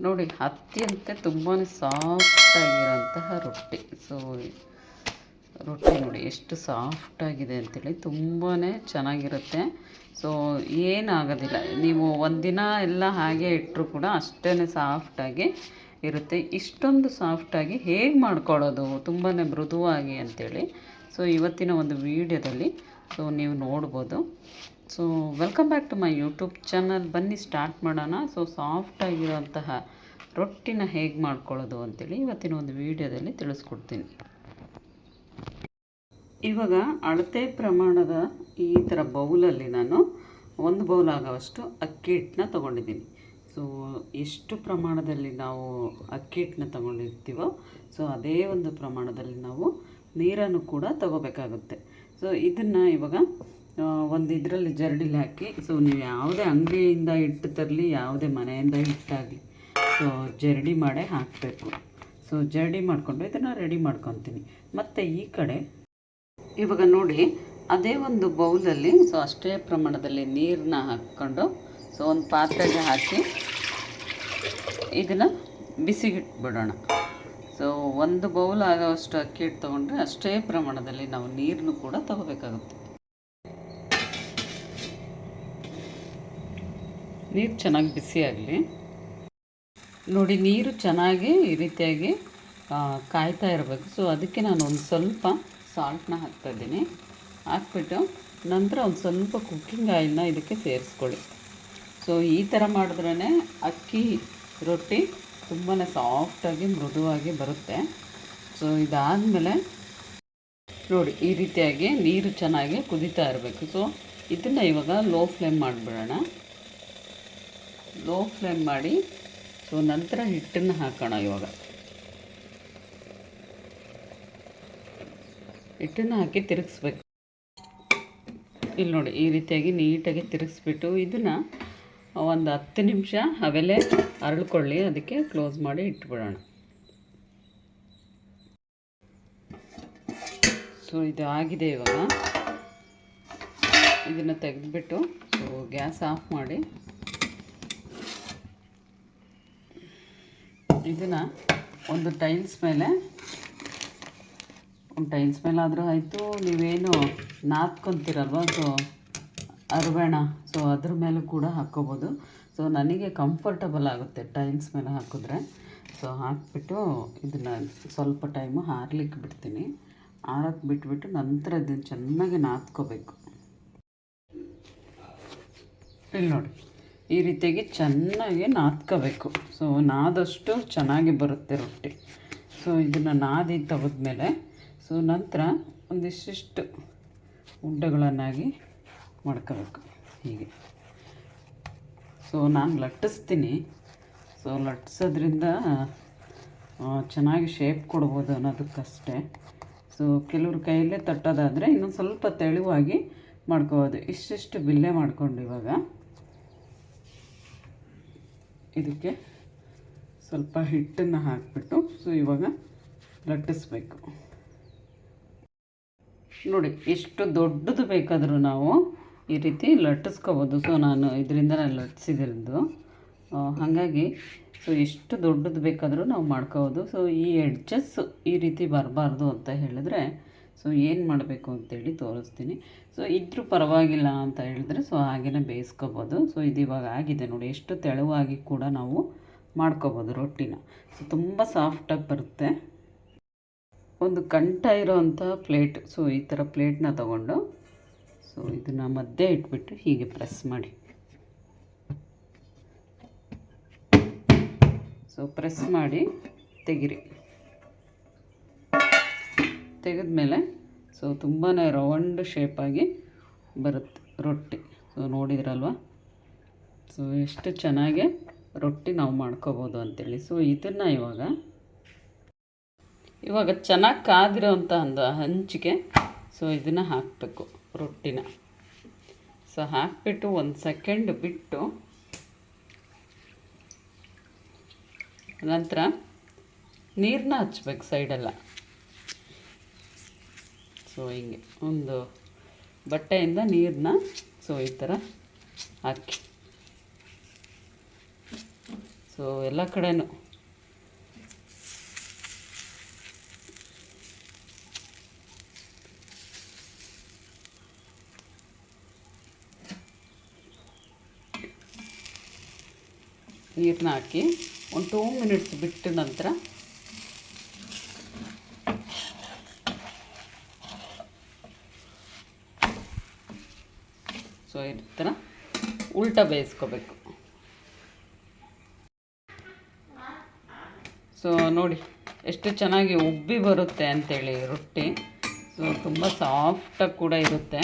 ನೋಡಿ, ಅತ್ಯಂತ ತುಂಬಾ ಸಾಫ್ಟಾಗಿರೋಂತಹ ರೊಟ್ಟಿ. ಸೊ ರೊಟ್ಟಿ ನೋಡಿ, ಎಷ್ಟು ಸಾಫ್ಟಾಗಿದೆ ಅಂತೇಳಿ ತುಂಬಾ ಚೆನ್ನಾಗಿರುತ್ತೆ. ಸೊ ಏನಾಗೋದಿಲ್ಲ. ನೀವು ಒಂದಿನ ಎಲ್ಲ ಹಾಗೆ ಇಟ್ಟರು ಕೂಡ ಅಷ್ಟೇ ಸಾಫ್ಟಾಗಿ ಇರುತ್ತೆ. ಇಷ್ಟೊಂದು ಸಾಫ್ಟಾಗಿ ಹೇಗೆ ಮಾಡ್ಕೊಳ್ಳೋದು? ತುಂಬಾ ಮೃದುವಾಗಿ ಅಂತೇಳಿ. ಸೊ ಇವತ್ತಿನ ಒಂದು ವೀಡಿಯೋದಲ್ಲಿ ಸೊ ನೀವು ನೋಡ್ಬೋದು. So welcome back to my YouTube channel ಬನ್ನಿ ಸ್ಟಾರ್ಟ್ ಮಾಡೋಣ. ಸೊ ಸಾಫ್ಟಾಗಿರೋಂತಹ ರೊಟ್ಟಿನ ಹೇಗೆ ಮಾಡ್ಕೊಳ್ಳೋದು ಅಂತೇಳಿ ಇವತ್ತಿನ ಒಂದು ವಿಡಿಯೋದಲ್ಲಿ ತಿಳಿಸ್ಕೊಡ್ತೀನಿ. ಇವಾಗ ಅಳತೆ ಪ್ರಮಾಣದ ಈ ಥರ ಬೌಲಲ್ಲಿ ನಾನು ಒಂದು ಬೌಲ್ ಆಗೋವಷ್ಟು ಅಕ್ಕಿ ಹಿಟ್ಟನ್ನ ತೊಗೊಂಡಿದ್ದೀನಿ. ಸೊ ಎಷ್ಟು ಪ್ರಮಾಣದಲ್ಲಿ ನಾವು ಅಕ್ಕಿ ಹಿಟ್ಟನ್ನ ತೊಗೊಂಡಿರ್ತೀವೋ ಸೊ ಅದೇ ಒಂದು ಪ್ರಮಾಣದಲ್ಲಿ ನಾವು ನೀರನ್ನು ಕೂಡ ತಗೋಬೇಕಾಗುತ್ತೆ. ಸೊ ಇದನ್ನು ಇವಾಗ ಒಂದು ಇದರಲ್ಲಿ ಜರಡಿಲಿ ಹಾಕಿ ಸೊ ನೀವು ಯಾವುದೇ ಅಂಗಡಿಯಿಂದ ಹಿಟ್ಟು ತರಲಿ, ಯಾವುದೇ ಮನೆಯಿಂದ ಹಿಟ್ಟಾಗಲಿ ಸೊ ಜರಡಿ ಮಾಡೇ ಹಾಕಬೇಕು. ಸೊ ಜರಡಿ ಮಾಡಿಕೊಂಡು ಇದನ್ನು ರೆಡಿ ಮಾಡ್ಕೊತೀನಿ. ಮತ್ತು ಈ ಕಡೆ, ಇವಾಗ ನೋಡಿ, ಅದೇ ಒಂದು ಬೌಲಲ್ಲಿ ಸೊ ಅಷ್ಟೇ ಪ್ರಮಾಣದಲ್ಲಿ ನೀರನ್ನ ಹಾಕ್ಕೊಂಡು ಸೊ ಒಂದು ಪಾತ್ರೆಗೆ ಹಾಕಿ, ಇದನ್ನು ಬಿಸಿಗಿಟ್ಬಿಡೋಣ. ಸೊ ಒಂದು ಬೌಲ್ ಆಗೋವಷ್ಟು ಅಕ್ಕಿ ಹಿಟ್ಟು ತೊಗೊಂಡ್ರೆ ಅಷ್ಟೇ ಪ್ರಮಾಣದಲ್ಲಿ ನಾವು ನೀರನ್ನು ಕೂಡ ತಗೋಬೇಕಾಗುತ್ತೆ. ನೀರು ಚೆನ್ನಾಗಿ ಬಿಸಿಯಾಗಲಿ. ನೋಡಿ, ನೀರು ಚೆನ್ನಾಗಿ ಈ ರೀತಿಯಾಗಿ ಕಾಯ್ತಾ ಇರಬೇಕು. ಸೊ ಅದಕ್ಕೆ ನಾನು ಒಂದು ಸ್ವಲ್ಪ ಸಾಲ್ಟ್ನ ಹಾಕ್ತಾಯಿದ್ದೀನಿ ಹಾಕ್ಬಿಟ್ಟು ನಂತರ ಒಂದು ಸ್ವಲ್ಪ ಕುಕ್ಕಿಂಗ್ ಆಯಿಲ್ನ ಇದಕ್ಕೆ ಸೇರಿಸ್ಕೊಳ್ಳಿ. ಸೊ ಈ ಥರ ಮಾಡಿದ್ರೇ ಅಕ್ಕಿ ರೊಟ್ಟಿ ತುಂಬಾ ಸಾಫ್ಟಾಗಿ ಮೃದುವಾಗಿ ಬರುತ್ತೆ. ಸೊ ಇದಾದಮೇಲೆ ನೋಡಿ, ಈ ರೀತಿಯಾಗಿ ನೀರು ಚೆನ್ನಾಗಿ ಕುದೀತಾ ಇರಬೇಕು. ಸೊ ಇದನ್ನು ಇವಾಗ ಲೋ ಫ್ಲೇಮ್ ಮಾಡಿಬಿಡೋಣ. ಲೋ ಫ್ಲೇಮ್ ಮಾಡಿ. ಸೊ ನಂತರ ಹಿಟ್ಟನ್ನು ಹಾಕೋಣ ಇವಾಗ. ಹಿಟ್ಟನ್ನು ಹಾಕಿ ತಿರುಗಿಸ್ಬೇಕು. ಇಲ್ಲಿ ನೋಡಿ, ಈ ರೀತಿಯಾಗಿ ನೀಟಾಗಿ ತಿರುಗಿಸ್ಬಿಟ್ಟು ಇದನ್ನು ಒಂದು ಹತ್ತು ನಿಮಿಷ ಅವೆಲ್ಲೇ ಅರಳ್ಕೊಳ್ಳಿ. ಅದಕ್ಕೆ ಕ್ಲೋಸ್ ಮಾಡಿ ಇಟ್ಬಿಡೋಣ. ಸೊ ಇದು ಆಗಿದೆ ಇವಾಗ. ಇದನ್ನು ತೆಗೆದುಬಿಟ್ಟು ಸೊ ಗ್ಯಾಸ್ ಆಫ್ ಮಾಡಿ. ಇದನ್ನು ಒಂದು ಟೈಲ್ಸ್ ಮೇಲೆ, ಒಂದು ಟೈಲ್ಸ್ ಮೇಲೆ ಆದರೂ ಆಯಿತು, ನೀವೇನು ನಾದ್ಕೊತೀರಲ್ವ? ಸೊ ಅರವೇಣ. ಸೊ ಅದ್ರ ಮೇಲೂ ಕೂಡ ಹಾಕ್ಕೋಬೋದು. ಸೊ ನನಗೆ ಕಂಫರ್ಟಬಲ್ ಆಗುತ್ತೆ ಟೈಲ್ಸ್ ಮೇಲೆ ಹಾಕಿದ್ರೆ. ಸೊ ಹಾಕಿಬಿಟ್ಟು ಇದನ್ನು ಸ್ವಲ್ಪ ಟೈಮು ಹಾರ್ಲಿಕ್ಕೆ ಬಿಡ್ತೀನಿ. ಆರಕ್ಕೆ ಬಿಟ್ಬಿಟ್ಟು ನಂತರ ಇದನ್ನು ಚೆನ್ನಾಗಿ ನಾದ್ಕೋಬೇಕು. ಇಲ್ಲಿ ನೋಡಿ. ಈ ರೀತಿಯಾಗಿ ಚೆನ್ನಾಗಿ ನಾದ್ಕೋಬೇಕು. ಸೊ ನಾದಷ್ಟು ಚೆನ್ನಾಗಿ ಬರುತ್ತೆ ರೊಟ್ಟಿ. ಸೊ ಇದನ್ನು ನಾದಿ ತೆಗೆದ್ಮೇಲೆ ಸೊ ನಂತರ ಒಂದಿಷ್ಟಿಷ್ಟು ಉಂಡೆಗಳನ್ನಾಗಿ ಮಾಡ್ಕೋಬೇಕು. ಹೀಗೆ. ಸೊ ನಾನು ಲಟ್ಟಿಸ್ತೀನಿ. ಸೊ ಲಟ್ಟಿಸೋದ್ರಿಂದ ಚೆನ್ನಾಗಿ ಶೇಪ್ ಕೊಡ್ಬೋದು ಅನ್ನೋದಕ್ಕಷ್ಟೇ. ಸೊ ಕೆಲವ್ರ ಕೈಯಲ್ಲೇ ತಟ್ಟೋದಾದರೆ ಇನ್ನೊಂದು ಸ್ವಲ್ಪ ತೆಳುವಾಗಿ ಮಾಡ್ಕೋಬೋದು. ಇಷ್ಟಿಷ್ಟು ಬಿಲ್ಲೆ ಮಾಡ್ಕೊಂಡು ಇವಾಗ. ಇದಕ್ಕೆ ಸ್ವಲ್ಪ ಹಿಟ್ಟನ್ನು ಹಾಕಿಬಿಟ್ಟು ಸೊ ಇವಾಗ ಲಟ್ಟಿಸ್ಬೇಕು. ನೋಡಿ, ಎಷ್ಟು ದೊಡ್ಡದು ಬೇಕಾದರೂ ನಾವು ಈ ರೀತಿ ಲಟ್ಟಿಸ್ಕೋಬೋದು. ಸೊ ನಾನು ಇದರಿಂದ ನಾನು ಲಟ್ಟಿಸಿದಿರೋದು. ಹಾಗಾಗಿ ಸೊ ಎಷ್ಟು ದೊಡ್ಡದು ಬೇಕಾದರೂ ನಾವು ಮಾಡ್ಕೋಬೋದು. ಸೊ ಈ ಎಡ್ಜಸ್ ಈ ರೀತಿ ಬರಬಾರ್ದು ಅಂತ ಹೇಳಿದ್ರೆ ಸೊ ಏನು ಮಾಡಬೇಕು ಅಂತೇಳಿ ತೋರಿಸ್ತೀನಿ. ಸೊ ಇದ್ದರೂ ಪರವಾಗಿಲ್ಲ ಅಂತ ಹೇಳಿದ್ರೆ ಸೊ ಹಾಗೆಯೇ ಬೇಯಿಸ್ಕೋಬೋದು. ಸೊ ಇದು ಇವಾಗ ಆಗಿದೆ ನೋಡಿ, ಎಷ್ಟು ತೆಳುವಾಗಿ ಕೂಡ ನಾವು ಮಾಡ್ಕೋಬೋದು ರೊಟ್ಟಿನ. ಸೊ ತುಂಬ ಸಾಫ್ಟಾಗಿ ಬರುತ್ತೆ. ಒಂದು ಕಂಠ ಇರೋವಂಥ ಪ್ಲೇಟ್. ಸೊ ಈ ಥರ ಪ್ಲೇಟ್ನ ತಗೊಂಡು ಸೊ ಇದನ್ನು ಮಧ್ಯೆ ಇಟ್ಬಿಟ್ಟು ಹೀಗೆ ಪ್ರೆಸ್ ಮಾಡಿ. ಸೊ ಪ್ರೆಸ್ ಮಾಡಿ ತೆಗಿರಿ. ತೆಗೆದ್ಮೇಲೆ ಸೊ ತುಂಬಾ ರೌಂಡ್ ಶೇಪಾಗಿ ಬರುತ್ತೆ ರೊಟ್ಟಿ. ಸೊ ನೋಡಿದ್ರಲ್ವ? ಸೊ ಎಷ್ಟು ಚೆನ್ನಾಗಿ ರೊಟ್ಟಿ ನಾವು ಮಾಡ್ಕೋಬೋದು ಅಂತೇಳಿ. ಸೊ ಇದನ್ನು ಇವಾಗ ಇವಾಗ ಚೆನ್ನಾಗಿ ಕಾದಿರೋವಂಥ ಒಂದು ಹಂಚಿಗೆ ಸೊ ಇದನ್ನು ಹಾಕಬೇಕು ರೊಟ್ಟಿನ. ಸೊ ಹಾಕಿಬಿಟ್ಟು ಒಂದು ಸೆಕೆಂಡ್ ಬಿಟ್ಟು ನಂತರ ನೀರನ್ನ ಹಚ್ಬೇಕು ಸೈಡೆಲ್ಲ. ಸೊ ಒಂದು ಬಟ್ಟೆಯಿಂದ ನೀರನ್ನ ಸೊ ಈ ಥರ ಹಾಕಿ. ಸೊ ಎಲ್ಲ ಕಡೆನೂ ನೀರನ್ನ ಹಾಕಿ ಒಂದು ಟೂ ಮಿನಿಟ್ಸ್ ಬಿಟ್ಟ ನಂತರ ಸೊ ಥರ ಉಲ್ಟಾ ಬೇಯಿಸ್ಕೋಬೇಕು. ಸೊ ನೋಡಿ, ಎಷ್ಟು ಚೆನ್ನಾಗಿ ಉಬ್ಬಿ ಬರುತ್ತೆ ಅಂತೇಳಿ ರೊಟ್ಟಿ. ಸೊ ತುಂಬ ಸಾಫ್ಟಾಗಿ ಕೂಡ ಇರುತ್ತೆ.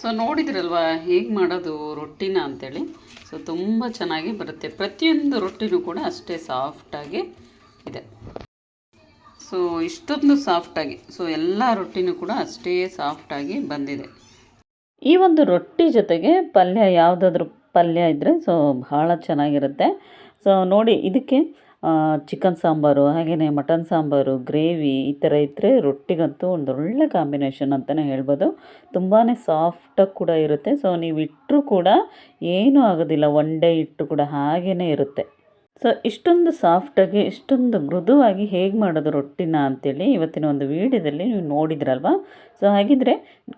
ಸೊ ನೋಡಿದ್ರಲ್ವಾ, ಹೇಗೆ ಮಾಡೋದು ರೊಟ್ಟಿನ ಅಂತೇಳಿ? ಸೊ, ತುಂಬ ಚೆನ್ನಾಗಿ ಬರುತ್ತೆ. ಪ್ರತಿಯೊಂದು ರೊಟ್ಟಿನೂ ಕೂಡ ಅಷ್ಟೇ ಸಾಫ್ಟಾಗಿ ಇದೆ. ಸೊ, ಇಷ್ಟೊಂದು ಸಾಫ್ಟಾಗಿ ಸೊ, ಎಲ್ಲ ರೊಟ್ಟಿನೂ ಕೂಡ ಅಷ್ಟೇ ಸಾಫ್ಟಾಗಿ ಬಂದಿದೆ. ಈ ಒಂದು ರೊಟ್ಟಿ ಜೊತೆಗೆ ಪಲ್ಯ ಯಾವುದಾದ್ರೂ ಪಲ್ಯ ಇದ್ದರೆ ಸೊ ಭಾಳ ಚೆನ್ನಾಗಿರುತ್ತೆ. ಸೊ, ನೋಡಿ, ಇದಕ್ಕೆ ಚಿಕನ್ ಸಾಂಬಾರು ಹಾಗೆಯೇ ಮಟನ್ ಸಾಂಬಾರು ಗ್ರೇವಿ ಈ ಥರ ಇದ್ದರೆ ರೊಟ್ಟಿಗಂತೂ ಒಂದು ಒಳ್ಳೆ ಕಾಂಬಿನೇಷನ್ ಅಂತಲೇ ಹೇಳ್ಬೋದು ತುಂಬಾ ಸಾಫ್ಟಾಗಿ ಕೂಡ ಇರುತ್ತೆ. ಸೊ ನೀವು ಇಟ್ಟರೂ ಕೂಡ ಏನೂ ಆಗೋದಿಲ್ಲ. ಒನ್ ಡೇ ಇಟ್ಟು ಕೂಡ ಹಾಗೆಯೇ ಇರುತ್ತೆ. ಸೊ ಇಷ್ಟೊಂದು ಸಾಫ್ಟಾಗಿ ಇಷ್ಟೊಂದು ಮೃದುವಾಗಿ ಹೇಗೆ ಮಾಡೋದು ರೊಟ್ಟಿನ ಅಂತೇಳಿ ಇವತ್ತಿನ ಒಂದು ವೀಡಿಯೋದಲ್ಲಿ ನೀವು ನೋಡಿದ್ರಲ್ವ? ಸೊ ಹಾಗಿದ್ರೆ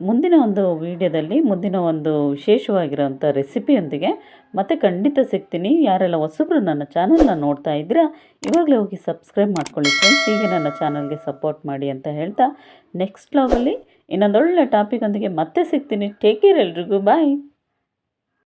ಮುಂದಿನ ಒಂದು ವೀಡಿಯೋದಲ್ಲಿ, ಮುಂದಿನ ಒಂದು ವಿಶೇಷವಾಗಿರೋಂಥ ರೆಸಿಪಿಯೊಂದಿಗೆ ಮತ್ತೆ ಖಂಡಿತ ಸಿಗ್ತೀನಿ. ಯಾರೆಲ್ಲ ಹೊಸಬ್ರು ನನ್ನ ಚಾನಲ್ನ ನೋಡ್ತಾ ಇದ್ದೀರಾ, ಇವಾಗಲೇ ಹೋಗಿ ಸಬ್ಸ್ಕ್ರೈಬ್ ಮಾಡ್ಕೊಳ್ಳಿ ಫ್ರೆಂಡ್ಸ್ ಹೀಗೆ ನನ್ನ ಚಾನಲ್ಗೆ ಸಪೋರ್ಟ್ ಮಾಡಿ ಅಂತ ಹೇಳ್ತಾ ನೆಕ್ಸ್ಟ್ ಲಾಗಲ್ಲಿ ಇನ್ನೊಂದೊಳ್ಳೆ ಟಾಪಿಕ್ ಒಂದಿಗೆ ಮತ್ತೆ ಸಿಗ್ತೀನಿ. ಟೇಕ್ ಕೇರ್ ಎಲ್ರಿಗೂ. ಬಾಯ್